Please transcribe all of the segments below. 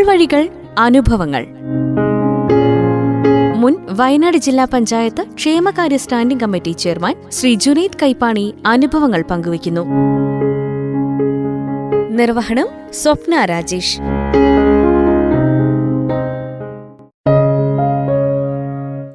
നാൾവഴികൾ അനുഭവങ്ങൾ. മുൻ വയനാട് ജില്ലാ പഞ്ചായത്ത് ക്ഷേമകാര്യ standing committee chairman Shri Junaid Kaippani അനുഭവങ്ങൾ പങ്കുവയ്ക്കുന്നു. നിർവഹണം സ്വപ്ന രാജേഷ്.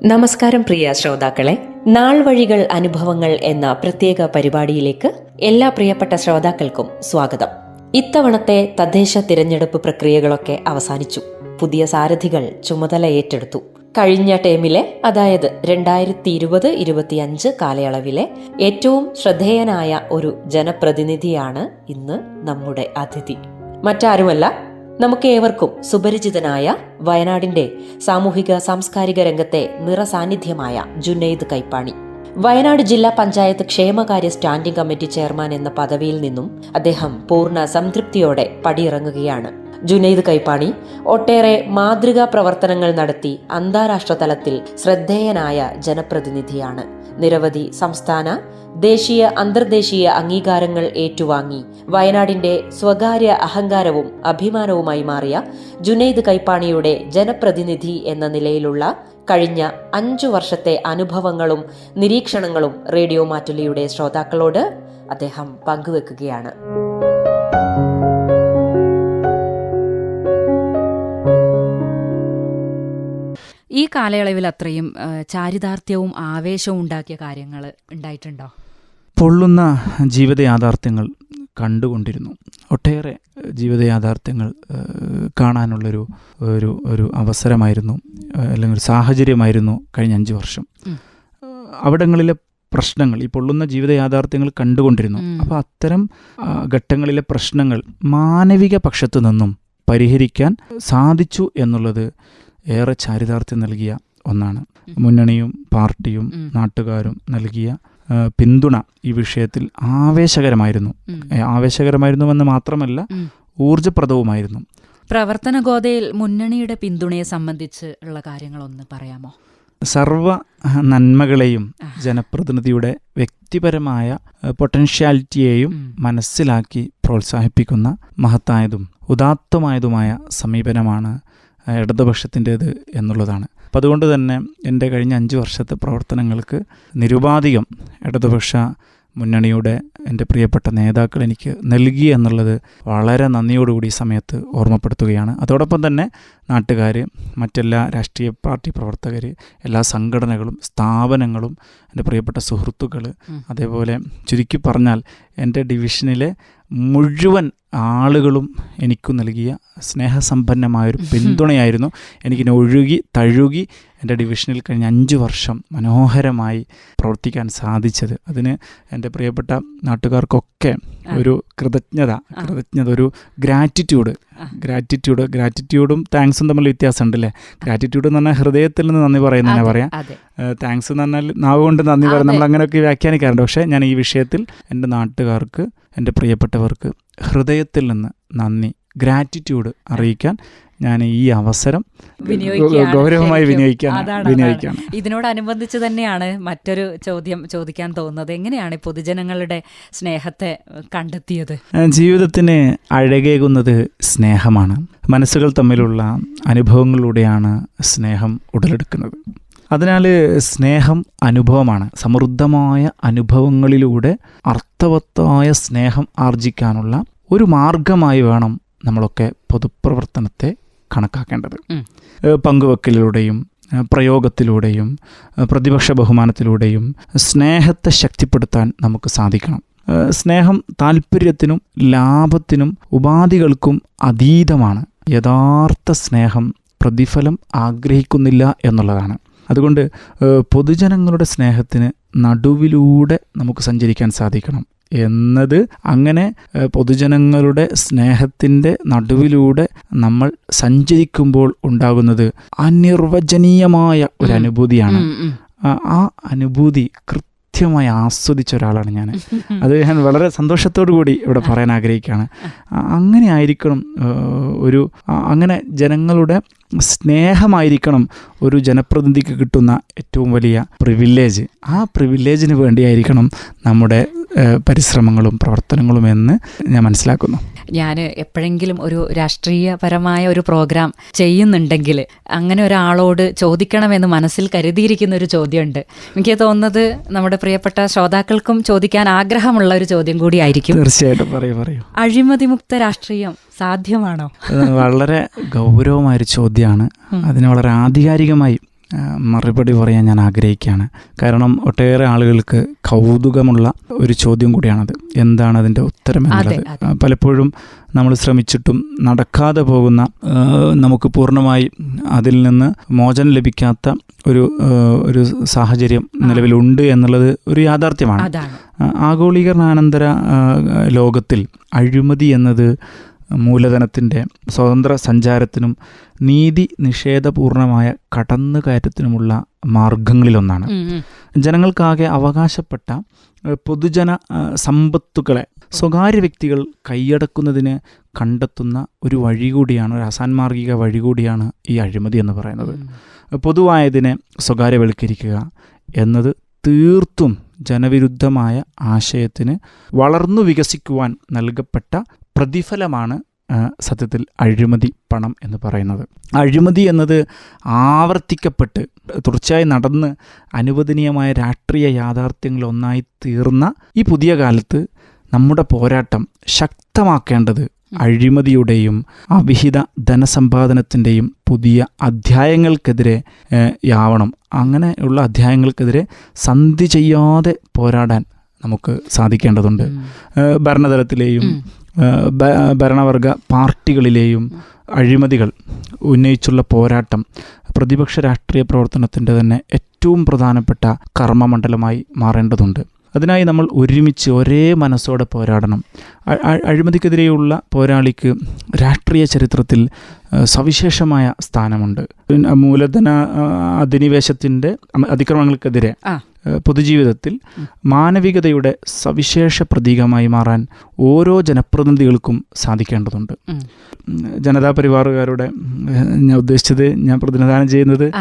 നമസ്കാരം പ്രിയ ശ്രോതാക്കളെ. നാൾ വഴികൾ അനുഭവങ്ങൾ എന്ന പ്രത്യേക പരിപാടിയിലേക്ക് എല്ലാ പ്രിയപ്പെട്ട ശ്രോതാക്കൾക്കും സ്വാഗതം. ഇത്തവണത്തെ തദ്ദേശ തിരഞ്ഞെടുപ്പ് പ്രക്രിയകളൊക്കെ അവസാനിച്ചു. പുതിയ സാരഥികൾ ചുമതല ഏറ്റെടുത്തു. കഴിഞ്ഞ ടേമിലെ അതായത് രണ്ടായിരത്തി ഇരുപത് ഇരുപത്തിയഞ്ച് കാലയളവിലെ ഏറ്റവും ശ്രദ്ധേയനായ ഒരു ജനപ്രതിനിധിയാണ് ഇന്ന് നമ്മുടെ അതിഥി. മറ്റാരുമല്ല നമുക്ക് ഏവർക്കും സുപരിചിതനായ വയനാടിന്റെ സാമൂഹിക സാംസ്കാരിക രംഗത്തെ നിറസാന്നിധ്യമായ ജുനൈദ് കൈപ്പാണി. വയനാട് ജില്ലാ പഞ്ചായത്ത് ക്ഷേമകാര്യ സ്റ്റാൻഡിംഗ് കമ്മിറ്റി ചെയർമാൻ എന്ന പദവിയിൽ നിന്നും അദ്ദേഹം പൂർണ സംതൃപ്തിയോടെ പടിയിറങ്ങുകയാണ്. ജുനൈദ് കൈപ്പാണി ഒട്ടേറെ മാതൃകാ പ്രവർത്തനങ്ങൾ നടത്തി അന്താരാഷ്ട്ര തലത്തിൽ ശ്രദ്ധേയനായ ജനപ്രതിനിധിയാണ്. നിരവധി സംസ്ഥാന ദേശീയ അന്തർദേശീയ അംഗീകാരങ്ങൾ ഏറ്റുവാങ്ങി. വയനാടിന്റെ സ്വകാര്യ അഹങ്കാരവും അഭിമാനവുമായി മാറിയ ജുനൈദ് കൈപ്പാണിയുടെ ജനപ്രതിനിധി എന്ന നിലയിലുള്ള കഴിഞ്ഞ അഞ്ചു വർഷത്തെ അനുഭവങ്ങളും നിരീക്ഷണങ്ങളും റേഡിയോ മാറ്റുലിയുടെ ശ്രോതാക്കളോട് അദ്ദേഹം പങ്കുവെക്കുകയാണ്. ഈ കാലയളവിൽ അത്രയും ചാരിതാർത്ഥ്യവും ആവേശവും ഉണ്ടാക്കിയ കാര്യങ്ങൾ ഉണ്ടായിട്ടുണ്ടോ? പൊള്ളുന്ന ജീവിത യാഥാർത്ഥ്യങ്ങൾ കണ്ടുകൊണ്ടിരുന്നു. ഒട്ടേറെ ജീവിത യാഥാർത്ഥ്യങ്ങൾ കാണാനുള്ളൊരു ഒരു ഒരു അവസരമായിരുന്നു അല്ലെങ്കിൽ ഒരു സാഹചര്യമായിരുന്നു കഴിഞ്ഞ അഞ്ച് വർഷം. അവിടങ്ങളിലെ പ്രശ്നങ്ങൾ ഈ പൊള്ളുന്ന ജീവിത യാഥാർത്ഥ്യങ്ങൾ കണ്ടുകൊണ്ടിരുന്നു അപ്പോൾ അത്തരം ഘട്ടങ്ങളിലെ പ്രശ്നങ്ങൾ മാനവിക പക്ഷത്തു നിന്നും പരിഹരിക്കാൻ സാധിച്ചു എന്നുള്ളത് ഏറെ ചാരിതാർത്ഥ്യം നൽകിയ ഒന്നാണ്. മുന്നണിയും പാർട്ടിയും നാട്ടുകാരും നൽകിയ പിന്തുണ ഈ വിഷയത്തിൽ ആവേശകരമായിരുന്നു. ആവേശകരമായിരുന്നുവെന്ന് മാത്രമല്ല. ഊർജപ്രദവുമായിരുന്നു പ്രവർത്തന ഗോതയിൽ മുന്നണിയുടെ പിന്തുണയെ സംബന്ധിച്ച് ഉള്ള കാര്യങ്ങളൊന്ന് പറയാമോ? സർവ നന്മകളെയും ജനപ്രതിനിധിയുടെ വ്യക്തിപരമായ പൊട്ടൻഷ്യാലിറ്റിയെയും മനസ്സിലാക്കി പ്രോത്സാഹിപ്പിക്കുന്ന മഹത്തായതും ഉദാത്തമായതുമായ സമീപനമാണ് ഇടതുപക്ഷത്തിന്റേത് എന്നുള്ളതാണ്. അപ്പം അതുകൊണ്ട് തന്നെ എന്റെ കഴിഞ്ഞ അഞ്ച് വർഷത്തെ പ്രവർത്തനങ്ങൾക്ക് നിരുപാധികം ഇടതുപക്ഷ മുന്നണിയുടെ എന്റെ പ്രിയപ്പെട്ട നേതാക്കൾ എനിക്ക് നൽകി എന്നുള്ളത് വളരെ നന്ദിയോടുകൂടി സമയത്ത് ഓർമ്മപ്പെടുത്തുകയാണ്. അതോടൊപ്പം തന്നെ നാട്ടുകാർ മറ്റെല്ലാ രാഷ്ട്രീയ പാർട്ടി പ്രവർത്തകർ എല്ലാ സംഘടനകളും സ്ഥാപനങ്ങളും എന്റെ പ്രിയപ്പെട്ട സുഹൃത്തുക്കൾ അതേപോലെ ചുരുക്കി പറഞ്ഞാൽ എന്റെ ഡിവിഷനിലെ മുഴുവൻ ആളുകളും എനിക്കു നൽകിയ സ്നേഹസമ്പന്നമായൊരു പിന്തുണയായിരുന്നു. എനിക്കിനെ ഒഴുകി തഴുകി എന്റെ ഡിവിഷനിൽ കഴിഞ്ഞ അഞ്ച് വർഷം മനോഹരമായി പ്രവർത്തിക്കാൻ സാധിച്ചത്. അതിന് എന്റെ പ്രിയപ്പെട്ട നാട്ടുകാർക്കൊക്കെ ഒരു കൃതജ്ഞത. കൃതജ്ഞത ഒരു ഗ്രാറ്റിറ്റ്യൂഡ്. ഗ്രാറ്റിറ്റ്യൂഡ് ഗ്രാറ്റിറ്റ്യൂഡും താങ്ക്സും തമ്മിൽ വ്യത്യാസമുണ്ട് അല്ലേ ഗ്രാറ്റിറ്റ്യൂഡ് എന്ന് പറഞ്ഞാൽ ഹൃദയത്തിൽ നിന്ന് നന്ദി പറയുന്നതിനെ തന്നെ പറയാം. താങ്ക്സ് എന്ന് പറഞ്ഞാൽ നാവ് കൊണ്ട് നന്ദി പറയാം. നമ്മൾ അങ്ങനെയൊക്കെ വ്യാഖ്യാനിക്കാറുണ്ട്. പക്ഷേ ഞാൻ ഈ വിഷയത്തിൽ എന്റെ നാട്ടുകാർക്ക് എന്റെ പ്രിയപ്പെട്ടവർക്ക് ഹൃദയത്തിൽ നിന്ന് നന്ദി ഗ്രാറ്റിറ്റ്യൂഡ് അറിയിക്കാൻ ഞാൻ ഈ അവസരം ഗൗരവമായി. വിനിയോഗിക്കാൻ അതാണ്, ഇതിനോടനുബന്ധിച്ച് തന്നെയാണ് മറ്റൊരു ചോദ്യം ചോദിക്കാൻ തോന്നുന്നത്. എങ്ങനെയാണ് പൊതുജനങ്ങളുടെ സ്നേഹത്തെ കണ്ടെത്തിയത്? ജീവിതത്തിന് അഴകേകുന്നത് സ്നേഹമാണ്. മനസ്സുകൾ തമ്മിലുള്ള അനുഭവങ്ങളിലൂടെയാണ് സ്നേഹം ഉടലെടുക്കുന്നത്. അതിനാൽ സ്നേഹം അനുഭവമാണ്. സമൃദ്ധമായ അനുഭവങ്ങളിലൂടെ അർത്ഥവത്തായ സ്നേഹം ആർജിക്കാനുള്ള ഒരു മാർഗമായി വേണം നമ്മളൊക്കെ പൊതുപ്രവർത്തനത്തെ കണക്കാക്കേണ്ടത്. പങ്കുവെക്കലിലൂടെയും പ്രയോഗത്തിലൂടെയും പ്രതിപക്ഷ ബഹുമാനത്തിലൂടെയും സ്നേഹത്തെ ശക്തിപ്പെടുത്താൻ നമുക്ക് സാധിക്കണം. സ്നേഹം താല്പര്യത്തിനും ലാഭത്തിനും ഉപാധികൾക്കും അതീതമാണ്. യഥാർത്ഥ സ്നേഹം പ്രതിഫലം ആഗ്രഹിക്കുന്നില്ല എന്നുള്ളതാണ്. അതുകൊണ്ട് പൊതുജനങ്ങളുടെ സ്നേഹത്തിന് നടുവിലൂടെ നമുക്ക് സഞ്ചരിക്കാൻ സാധിക്കണം. എന്നത് അങ്ങനെ പൊതുജനങ്ങളുടെ സ്നേഹത്തിന്റെ നടുവിലൂടെ നമ്മൾ സഞ്ചരിക്കുമ്പോൾ ഉണ്ടാകുന്നത് അനിർവചനീയമായ ഒരു അനുഭൂതിയാണ്. ആ- അനുഭൂതി അനുഭൂതി കൃത്യമായി ആസ്വദിച്ച ഒരാളാണ് ഞാൻ. അത് ഞാൻ വളരെ സന്തോഷത്തോടു കൂടി ഇവിടെ പറയാൻ ആഗ്രഹിക്കുകയാണ്. അങ്ങനെ ആയിരിക്കണം ഒരു അങ്ങനെ ജനങ്ങളുടെ സ്നേഹമായിരിക്കണം ഒരു ജനപ്രതിനിധിക്ക് കിട്ടുന്ന ഏറ്റവും വലിയ പ്രിവില്ലേജ് ആ പ്രിവില്ലേജിന് വേണ്ടിയായിരിക്കണം നമ്മുടെ പരിശ്രമങ്ങളും പ്രവർത്തനങ്ങളും എന്ന് ഞാൻ മനസ്സിലാക്കുന്നു. ഞാൻ എപ്പോഴെങ്കിലും ഒരു രാഷ്ട്രീയപരമായ ഒരു പ്രോഗ്രാം ചെയ്യുന്നുണ്ടെങ്കിൽ അങ്ങനെ ഒരാളോട് ചോദിക്കണമെന്ന് മനസ്സിൽ കരുതിയിരിക്കുന്ന ഒരു ചോദ്യമുണ്ട്. എനിക്ക് തോന്നുന്നത് നമ്മുടെ പ്രിയപ്പെട്ട ശ്രോതാക്കൾക്കും ചോദിക്കാൻ ആഗ്രഹമുള്ള ഒരു ചോദ്യം കൂടി ആയിരിക്കും. തീർച്ചയായിട്ടും. പറയൂ പറയൂ. അഴിമതിമുക്ത രാഷ്ട്രീയം സാധ്യമാണോ? വളരെ ഗൗരവമായ ഒരു ചോദ്യമാണ്. അതിന് വളരെ ആധികാരികമായി മറുപടി പറയാൻ ഞാൻ ആഗ്രഹിക്കുകയാണ്. കാരണം ഒട്ടേറെ ആളുകൾക്ക് കൗതുകമുള്ള ഒരു ചോദ്യം കൂടിയാണത്. എന്താണ് അതിന്റെ ഉത്തരം എന്നുള്ളത്. പലപ്പോഴും നമ്മൾ ശ്രമിച്ചിട്ടും നടക്കാതെ പോകുന്ന നമുക്ക് പൂർണമായി അതിൽ നിന്ന് മോചനം ലഭിക്കാത്ത ഒരു ഒരു സാഹചര്യം നിലവിലുണ്ട് എന്നുള്ളത് ഒരു യാഥാർത്ഥ്യമാണ്. ആഗോളീകരണാനന്തര ലോകത്തിൽ അഴിമതി എന്നത് മൂലധനത്തിന്റെ സ്വതന്ത്ര സഞ്ചാരത്തിനും നീതി നിഷേധപൂർണമായ കടന്നുകയറ്റത്തിനുമുള്ള മാർഗങ്ങളിലൊന്നാണ്. ജനങ്ങൾക്കാകെ അവകാശപ്പെട്ട പൊതുജന സമ്പത്തുക്കളെ സമ്പത്തുകളെ സ്വകാര്യ വ്യക്തികൾ കൈയടക്കുന്നതിന് കണ്ടെത്തുന്ന ഒരു വഴി കൂടിയാണ് ഒരു അസാൻമാർഗിക വഴി കൂടിയാണ് ഈ അഴിമതി എന്ന് പറയുന്നത്. പൊതുവായതിനെ സ്വകാര്യവൽക്കരിക്കുക എന്നത് തീർത്തും ജനവിരുദ്ധമായ ആശയത്തിന് വളർന്നു വികസിക്കുവാൻ നൽകപ്പെട്ട പ്രതിഫലമാണ് സത്യത്തിൽ അഴിമതി പണം എന്ന് പറയുന്നത്. അഴിമതി എന്നത് ആവർത്തിക്കപ്പെട്ട് തുടർച്ചയായി നടന്ന് അനുവദനീയമായ രാഷ്ട്രീയ യാഥാർത്ഥ്യങ്ങളൊന്നായി തീർന്ന ഈ പുതിയ കാലത്ത് നമ്മുടെ പോരാട്ടം ശക്തമാക്കേണ്ടത് അഴിമതിയുടെയും അവിഹിത ധനസമ്പാദനത്തിന്റെയും പുതിയ അധ്യായങ്ങൾക്കെതിരെ ആവണം. യാവണം അങ്ങനെയുള്ള അധ്യായങ്ങൾക്കെതിരെ സന്ധി ചെയ്യാതെ പോരാടാൻ നമുക്ക് സാധിക്കേണ്ടതുണ്ട്. ഭരണതലത്തിലെയും ഭരണവർഗ പാർട്ടികളിലെയും അഴിമതികൾ ഉന്നയിച്ചുള്ള പോരാട്ടം പ്രതിപക്ഷ രാഷ്ട്രീയ പ്രവർത്തനത്തിന്റെ തന്നെ ഏറ്റവും പ്രധാനപ്പെട്ട കർമ്മമണ്ഡലമായി മാറേണ്ടതുണ്ട്. അതിനായി നമ്മൾ ഒരുമിച്ച് ഒരേ മനസ്സോടെ പോരാടണം. അഴിമതിക്കെതിരെയുള്ള പോരാളിക്ക് രാഷ്ട്രീയ ചരിത്രത്തിൽ സവിശേഷമായ സ്ഥാനമുണ്ട്. മൂലധന അധിനിവേശത്തിന്റെ അതിക്രമങ്ങൾക്കെതിരെ പൊതുജീവിതത്തിൽ മാനവികതയുടെ സവിശേഷ പ്രതീകമായി മാറാൻ ഓരോ ജനപ്രതിനിധികൾക്കും സാധിക്കേണ്ടതുണ്ട്. ജനതാ പരിവാറുകാരുടെ ഞാൻ ഉദ്ദേശിച്ചത് ഞാൻ പ്രതിനിധാനം ചെയ്യുന്നത്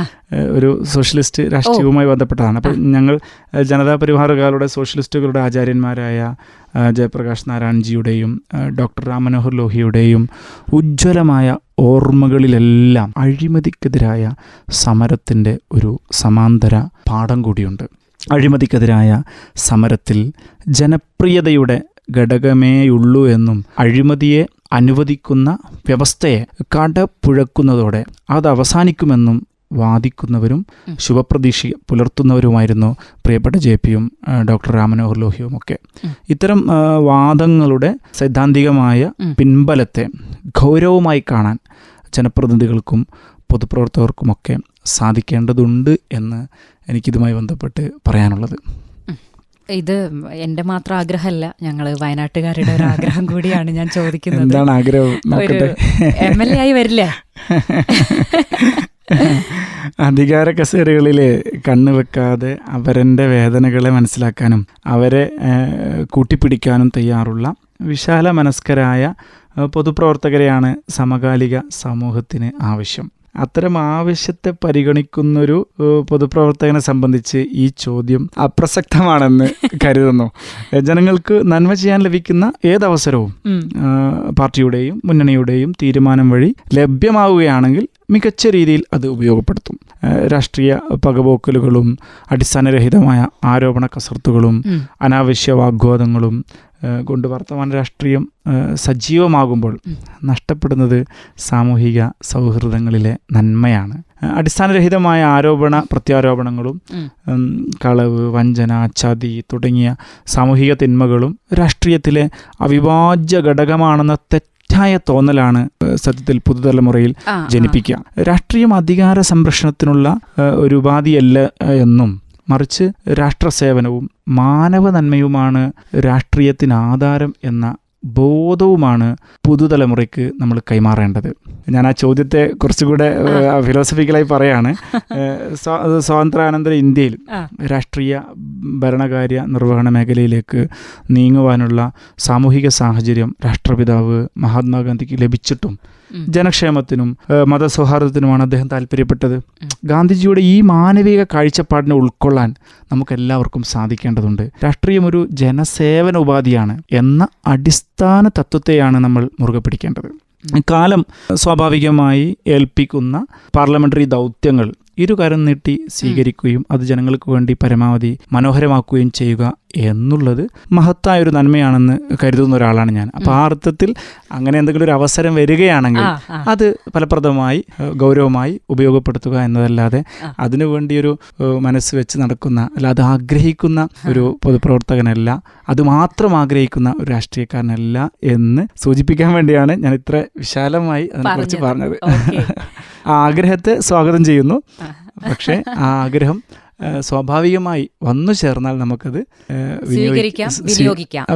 ഒരു സോഷ്യലിസ്റ്റ് രാഷ്ട്രീയവുമായി ബന്ധപ്പെട്ടതാണ് അപ്പോൾ ഞങ്ങൾ ജനതാ പരിവാറുകാരുടെ സോഷ്യലിസ്റ്റുകളുടെ ആചാര്യന്മാരായ ജയപ്രകാശ് നാരായൺജിയുടെയും ഡോക്ടർ രാം മനോഹർ ലോഹിയുടെയും ഉജ്ജ്വലമായ ഓർമ്മകളിലെല്ലാം അഴിമതിക്കെതിരായ സമരത്തിന്റെ ഒരു സമാന്തര പാഠം കൂടിയുണ്ട്. അഴിമതിക്കെതിരായ സമരത്തിൽ ജനപ്രിയതയുടെ ഘടകമേയുള്ളൂ എന്നും അഴിമതിയെ അനുവദിക്കുന്ന വ്യവസ്ഥയെ കടപുഴക്കുന്നതോടെ അത് അവസാനിക്കുമെന്നും വാദിക്കുന്നവരും. ശുഭപ്രതീക്ഷ പുലർത്തുന്നവരുമായിരുന്നു പ്രിയപ്പെട്ട ജെ പിയും ഡോക്ടർ രാമനോഹർ ലോഹിയും ഒക്കെ. ഇത്തരം വാദങ്ങളുടെ സൈദ്ധാന്തികമായ പിൻബലത്തെ ഗൗരവമായി കാണാൻ ജനപ്രതിനിധികൾക്കും പൊതുപ്രവർത്തകർക്കുമൊക്കെ സാധിക്കേണ്ടതുണ്ട് എന്ന് എനിക്കിതുമായി ബന്ധപ്പെട്ട് പറയാനുള്ളത്. ഇത് എന്റെ മാത്രം ആഗ്രഹമല്ല. ഞങ്ങൾ വയനാട്ടുകാരുടെ ഒരു ആഗ്രഹം കൂടിയാണ് ഞാൻ ചോദിക്കുന്നത്. എന്താണ് ആഗ്രഹം? എം എൽ എ ആയി വരില്ല. അധികാര കസേരകളിൽ കണ്ണു വെക്കാതെ അവരന്റെ വേദനകളെ മനസ്സിലാക്കാനും അവരെ കൂട്ടിപ്പിടിക്കാനും തയ്യാറുള്ള വിശാല മനസ്കരായ പൊതുപ്രവർത്തകരെയാണ് സമകാലിക സമൂഹത്തിന് ആവശ്യം. അത്തരം ആവശ്യത്തെ പരിഗണിക്കുന്നൊരു പൊതുപ്രവർത്തകനെ സംബന്ധിച്ച് ഈ ചോദ്യം അപ്രസക്തമാണെന്ന് കരുതുന്നു. ജനങ്ങൾക്ക് നന്മ ചെയ്യാൻ ലഭിക്കുന്ന ഏതവസരവും പാർട്ടിയുടെയും മുന്നണിയുടെയും തീരുമാനം വഴി ലഭ്യമാവുകയാണെങ്കിൽ മികച്ച രീതിയിൽ അത് ഉപയോഗപ്പെടുത്തും. രാഷ്ട്രീയ പകപോക്കലുകളും അടിസ്ഥാനരഹിതമായ ആരോപണ കസർത്തുകളും അനാവശ്യ വാഗ്വാദങ്ങളും കൊണ്ട് വർത്തമാന രാഷ്ട്രീയം സജീവമാകുമ്പോൾ നഷ്ടപ്പെടുന്നത് സാമൂഹിക സൗഹൃദങ്ങളിലെ നന്മയാണ്. അടിസ്ഥാനരഹിതമായ ആരോപണ പ്രത്യാരോപണങ്ങളും കളവ് വഞ്ചന ചതി തുടങ്ങിയ സാമൂഹിക തിന്മകളും രാഷ്ട്രീയത്തിലെ അവിഭാജ്യ ഘടകമാണെന്ന തെറ്റായ തോന്നലാണ് സത്യത്തിൽ പുതുതലമുറയിൽ. ജനിപ്പിക്കുക. രാഷ്ട്രീയം അധികാര സംരക്ഷണത്തിനുള്ള ഒരു ഉപാധിയല്ല എന്നും മറിച്ച് രാഷ്ട്രസേവനവും മാനവ നന്മയുമാണ് രാഷ്ട്രീയത്തിന് ആധാരം എന്ന ബോധവുമാണ് പുതുതലമുറയ്ക്ക് നമ്മൾ കൈമാറേണ്ടത്. ഞാൻ ആ ചോദ്യത്തെ കുറച്ചുകൂടെ ഫിലോസഫിക്കലായി പറയാണ്. സ്വാതന്ത്ര്യാനന്തര ഇന്ത്യയിൽ. രാഷ്ട്രീയ ഭരണകാര്യ നിർവഹണ മേഖലയിലേക്ക് നീങ്ങുവാനുള്ള സാമൂഹിക സാഹചര്യം രാഷ്ട്രപിതാവ് മഹാത്മാഗാന്ധിക്ക് ലഭിച്ചിട്ടും ജനക്ഷേമത്തിനും മതസൗഹാർദ്ദത്തിനുമാണ് അദ്ദേഹം താല്പര്യപ്പെട്ടത്. ഗാന്ധിജിയുടെ ഈ മാനവിക കാഴ്ചപ്പാടിനെ ഉൾക്കൊള്ളാൻ നമുക്കെല്ലാവർക്കും സാധിക്കേണ്ടതുണ്ട്. രാഷ്ട്രീയം ഒരു ജനസേവന ഉപാധിയാണ് എന്ന അടിസ്ഥാന തത്വത്തെയാണ് നമ്മൾ മുറുകെ പിടിക്കേണ്ടത് കാലം സ്വാഭാവികമായി ഏൽപ്പിക്കുന്ന പാർലമെന്ററി ദൗത്യങ്ങൾ ഇരുകരം നീട്ടി സ്വീകരിക്കുകയും അത് ജനങ്ങൾക്ക് വേണ്ടി പരമാവധി മനോഹരമാക്കുകയും ചെയ്യുക എന്നുള്ളത് മഹത്തായ ഒരു നന്മയാണെന്ന് കരുതുന്ന ഒരാളാണ് ഞാൻ അപ്പോൾ ആ അർത്ഥത്തിൽ അങ്ങനെ എന്തെങ്കിലും ഒരു അവസരം വരികയാണെങ്കിൽ. അത് ഫലപ്രദമായി ഗൗരവമായി ഉപയോഗപ്പെടുത്തുക എന്നതല്ലാതെ. അതിനുവേണ്ടി ഒരു മനസ്സ് വെച്ച് നടക്കുന്ന അല്ല അത് ആഗ്രഹിക്കുന്ന ഒരു പൊതുപ്രവർത്തകനല്ല അത് മാത്രം ആഗ്രഹിക്കുന്ന ഒരു രാഷ്ട്രീയക്കാരനല്ല എന്ന് സൂചിപ്പിക്കാൻ വേണ്ടിയാണ് ഞാൻ ഇത്ര വിശാലമായി അതിനെക്കുറിച്ച് പറഞ്ഞത്. ആഗ്രഹത്തെ സ്വാഗതം ചെയ്യുന്നു. പക്ഷേ ആ ആഗ്രഹം സ്വാഭാവികമായി വന്നു ചേർന്നാൽ നമുക്കത് വിനിയോഗിക്കാം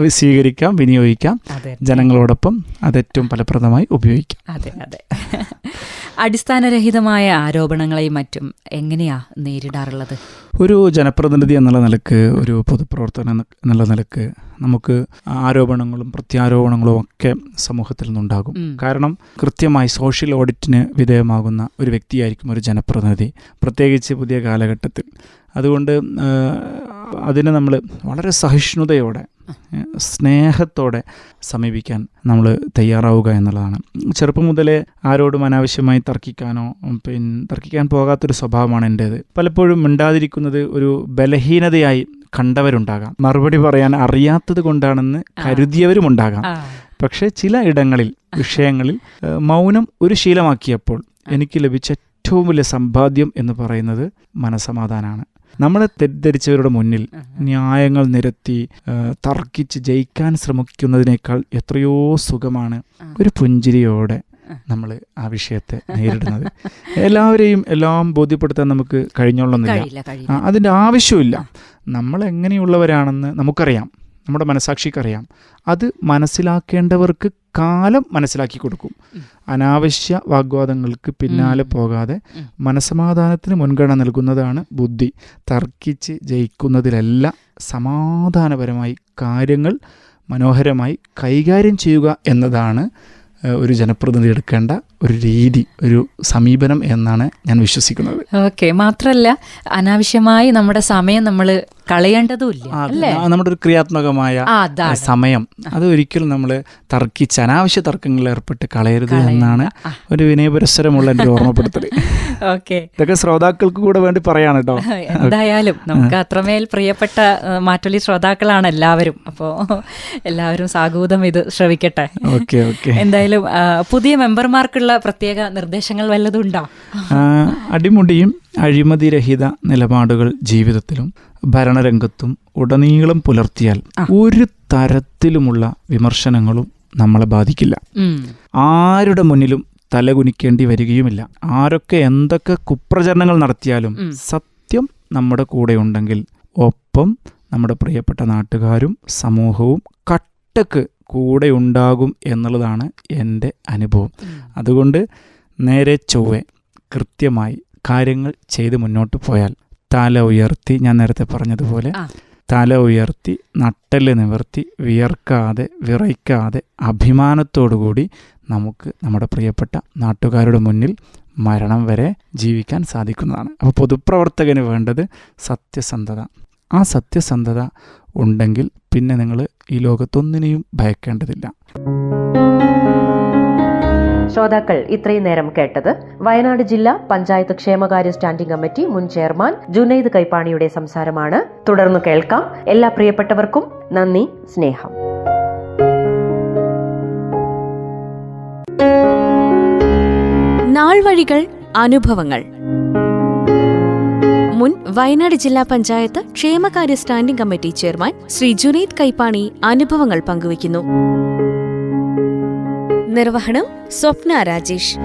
സ്വീകരിക്കാം വിനിയോഗിക്കാം. ജനങ്ങളോടൊപ്പം അത് ഏറ്റവും ഫലപ്രദമായി ഉപയോഗിക്കാം. അതെ അതെ. അടിസ്ഥാനരഹിതമായ ആരോപണങ്ങളെയും മറ്റും എങ്ങനെയാ നേരിടാറുള്ളത്? ഒരു ജനപ്രതിനിധി എന്നുള്ള നിലയ്ക്ക് ഒരു പൊതുപ്രവർത്തനം എന്നുള്ള നിലയ്ക്ക് നമുക്ക് ആരോപണങ്ങളും പ്രത്യാരോപണങ്ങളും ഒക്കെ സമൂഹത്തിൽ നിന്നുണ്ടാകും. കാരണം കൃത്യമായി സോഷ്യൽ ഓഡിറ്റിന് വിധേയമാകുന്ന ഒരു വ്യക്തിയായിരിക്കും ഒരു ജനപ്രതിനിധി പ്രത്യേകിച്ച് പുതിയ കാലഘട്ടത്തിൽ. അതുകൊണ്ട് അതിനെ നമ്മൾ വളരെ സഹിഷ്ണുതയോടെ സ്നേഹത്തോടെ സമീപിക്കാൻ നമ്മൾ തയ്യാറാവുക എന്നുള്ളതാണ്. ചെറുപ്പം മുതലേ ആരോടും അനാവശ്യമായി തർക്കിക്കാനോ പിന്നെ തർക്കിക്കാൻ പോകാത്തൊരു സ്വഭാവമാണ് എന്റേത് പലപ്പോഴും മിണ്ടാതിരിക്കുന്നത് ഒരു ബലഹീനതയായി കണ്ടവരുണ്ടാകാം. മറുപടി പറയാൻ അറിയാത്തത് കൊണ്ടാണെന്ന് കരുതിയവരും ഉണ്ടാകാം പക്ഷെ ചില ഇടങ്ങളിൽ വിഷയങ്ങളിൽ മൗനം ഒരു ശീലമാക്കിയപ്പോൾ എനിക്ക് ലഭിച്ച ഏറ്റവും വലിയ സമ്പാദ്യം എന്ന് പറയുന്നത് മനസമാധാനമാണ് നമ്മളെ തെറ്റിദ്ധരിച്ചവരുടെ മുന്നിൽ ന്യായങ്ങൾ നിരത്തി തർക്കിച്ച് ജയിക്കാൻ ശ്രമിക്കുന്നതിനേക്കാൾ എത്രയോ സുഖമാണ് ഒരു പുഞ്ചിരിയോടെ. നമ്മൾ ആ വിഷയത്തെ നേരിടുന്നത്. എല്ലാവരെയും എല്ലാം ബോധ്യപ്പെടുത്താൻ നമുക്ക് കഴിഞ്ഞോളന്നില്ല അതിന്റെ ആവശ്യമില്ല. നമ്മൾ എങ്ങനെയുള്ളവരാണെന്ന് നമുക്കറിയാം. നമ്മുടെ മനസാക്ഷിക്കറിയാം അത് മനസ്സിലാക്കേണ്ടവർക്ക് കാലം മനസ്സിലാക്കി കൊടുക്കും. അനാവശ്യ വാഗ്വാദങ്ങൾക്ക് പിന്നാലെ പോകാതെ. മനസമാധാനത്തിന് മുൻഗണന നൽകുന്നതാണ് ബുദ്ധി. തർക്കിച്ച് ജയിക്കുന്നതിലല്ല സമാധാനപരമായി കാര്യങ്ങൾ മനോഹരമായി കൈകാര്യം ചെയ്യുക എന്നതാണ് ഒരു ജനപ്രതിനിധി എടുക്കേണ്ട ഒരു രീതി ഒരു സമീപനം എന്നാണ് ഞാൻ വിശ്വസിക്കുന്നത്. ഓക്കെ മാത്രല്ല അനാവശ്യമായി നമ്മുടെ സമയം നമ്മൾ കളയേണ്ടതുമില്ല നമ്മുടെ ഒരു ക്രിയാത്മകമായ സമയം. അത് ഒരിക്കലും നമ്മൾ തർക്കിച്ച് അനാവശ്യ തർക്കങ്ങളിൽ ഏർപ്പെട്ട് കളയരുത് എന്നാണ് ഒരു വിനയപുരസ്സരമുള്ള എന്റെ ഓർമ്മപ്പെടുത്തൽ. ഓക്കെ. ഇതൊക്കെ ശ്രോതാക്കൾക്ക് കൂടെ വേണ്ടി പറയാണ് കേട്ടോ എന്തായാലും നമുക്ക് അത്രമേൽ പ്രിയപ്പെട്ട മാറ്റൊലി ശ്രോതാക്കളാണ് എല്ലാവരും. അപ്പോൾ എല്ലാവരും സാഗൂതം ഇത് ശ്രവിക്കട്ടെ. Okay okay. എന്തായാലും പുതിയ മെമ്പർമാർക്കുള്ള പ്രത്യേക നിർദ്ദേശങ്ങൾ വല്ലതും ഉണ്ടോ? അടിമുടിയും അഴിമതിരഹിത നിലപാടുകൾ ജീവിതത്തിലും ഭരണരംഗത്തും ഉടനീളം പുലർത്തിയാൽ ഒരു തരത്തിലുമുള്ള വിമർശനങ്ങളും നമ്മളെ ബാധിക്കില്ല. ആരുടെ മുന്നിലും തലകുനിക്കേണ്ടി വരികയുമില്ല. ആരൊക്കെ എന്തൊക്കെ കുപ്രചരണങ്ങൾ നടത്തിയാലും സത്യം നമ്മുടെ കൂടെ ഉണ്ടെങ്കിൽ ഒപ്പം നമ്മുടെ പ്രിയപ്പെട്ട നാട്ടുകാരും സമൂഹവും കട്ടക്ക് കൂടെ ഉണ്ടാകും എന്നുള്ളതാണ് എന്റെ അനുഭവം. അതുകൊണ്ട് നേരെ ചൊവ്വെ കൃത്യമായി കാര്യങ്ങൾ ചെയ്ത് മുന്നോട്ട് പോയാൽ തല ഉയർത്തി ഞാൻ നേരത്തെ പറഞ്ഞതുപോലെ. തല ഉയർത്തി നട്ടൽ നിവർത്തി വിയർക്കാതെ വിറയ്ക്കാതെ അഭിമാനത്തോടുകൂടി നമുക്ക് നമ്മുടെ പ്രിയപ്പെട്ട നാട്ടുകാരുടെ മുന്നിൽ മരണം വരെ ജീവിക്കാൻ സാധിക്കുന്നതാണ്. അപ്പോൾ പൊതുപ്രവർത്തകന് വേണ്ടത് സത്യസന്ധത. ആ സത്യസന്ധത ഉണ്ടെങ്കിൽ പിന്നെ നിങ്ങൾ ഈ ലോകത്തൊന്നിനെയും ഭയക്കേണ്ടതില്ല. ശ്രോതാക്കൾ ഇത്രയും നേരം കേട്ടത് വയനാട് ജില്ലാ പഞ്ചായത്ത് ക്ഷേമകാര്യ സ്റ്റാൻഡിംഗ് കമ്മിറ്റി മുൻ ചെയർമാൻ ജുനൈദ് കൈപ്പാണിയുടെ സംസാരമാണ്. തുടർന്ന് കേൾക്കാം എല്ലാ പ്രിയപ്പെട്ടവർക്കും നന്ദി സ്നേഹം. നാൾവഴികൾ അനുഭവങ്ങൾ. വയനാട് ജില്ലാ പഞ്ചായത്ത് ക്ഷേമകാര്യ standing committee chairman Shri Junaid Kaippani അനുഭവങ്ങൾ പങ്കുവയ്ക്കുന്നു. നിർവഹണം സ്വപ്ന രാജേഷ്.